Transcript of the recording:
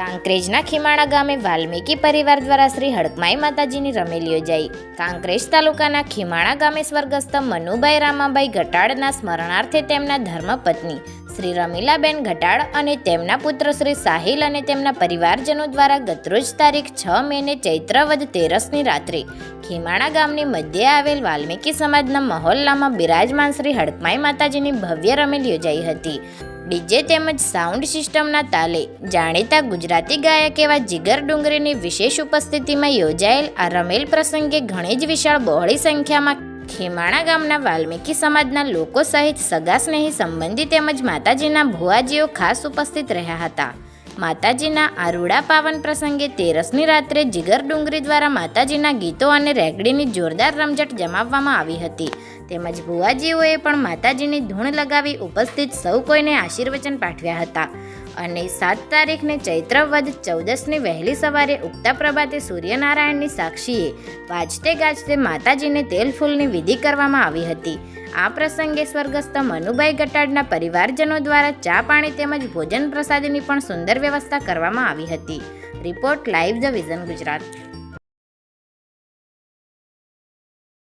કાંકરેજના ખીમાણા ગામે વાલ્મીકી પરિવાર દ્વારા શ્રી હડકમાઈ માતાજીની રમેલી યોજાઈ. કાંકરેજ તાલુકાના ખીમાણા ગામે સ્વર્ગસ્થ મનુભાઈ રામાભાઈ ઘટાડના સ્મરણાર્થે તેમના ધર્મપત્ની શ્રી રમીલાબેન ઘટાડ અને તેમના પુત્ર શ્રી સાહિલ અને તેમના પરિવારજનો દ્વારા ગતરોજ તારીખ છ મેને ચૈત્રવદ તેરસની રાત્રે ખીમાણા ગામની મધ્યે આવેલ વાલ્મીકી સમાજના મહોલ્લામાં બિરાજમાન શ્રી હડકમાઈ માતાજીની ભવ્ય રમેલ યોજાઈ હતી. ડીજે તેમજ સાઉન્ડ સિસ્ટમના તાલે જાણીતા ગુજરાતી ગાયક એવા જીગર ડુંગરીની વિશેષ ઉપસ્થિતિમાં યોજાયેલ આ રમેલ પ્રસંગે ઘણી જ વિશાળ બહોળી સંખ્યામાં ખેમાણા ગામના વાલ્મીકી સમાજના લોકો સહિત સગા સ્નેહી સંબંધી તેમજ માતાજીના ભુવાજીઓ ખાસ ઉપસ્થિત રહ્યા હતા. માતાજીના આરૂડા પાવન પ્રસંગે તેરસની રાત્રે જીગર ડુંગરી દ્વારા માતાજીના ગીતો અને રેગડીની જોરદાર રમઝટ જમાવવામાં આવી હતી. તેમજ ભુવાજીઓએ પણ માતાજીની ધૂણ લગાવી ઉપસ્થિત સૌ કોઈને આશીર્વચન પાઠવ્યા હતા. અને સાત તારીખને ચૈત્રવદ ચૌદસની વહેલી સવારે ઉગતા પ્રભાતે સૂર્યનારાયણની સાક્ષીએ વાજતે ગાજતે માતાજીને તેલ ફૂલની વિધિ કરવામાં આવી હતી. આ પ્રસંગે સ્વર્ગસ્થ મનુભાઈ ગટાડના પરિવારજનો દ્વારા ચા પાણી તેમજ ભોજન પ્રસાદીની પણ સુંદર વ્યવસ્થા કરવામાં આવી હતી. Report live the vision Gujarat.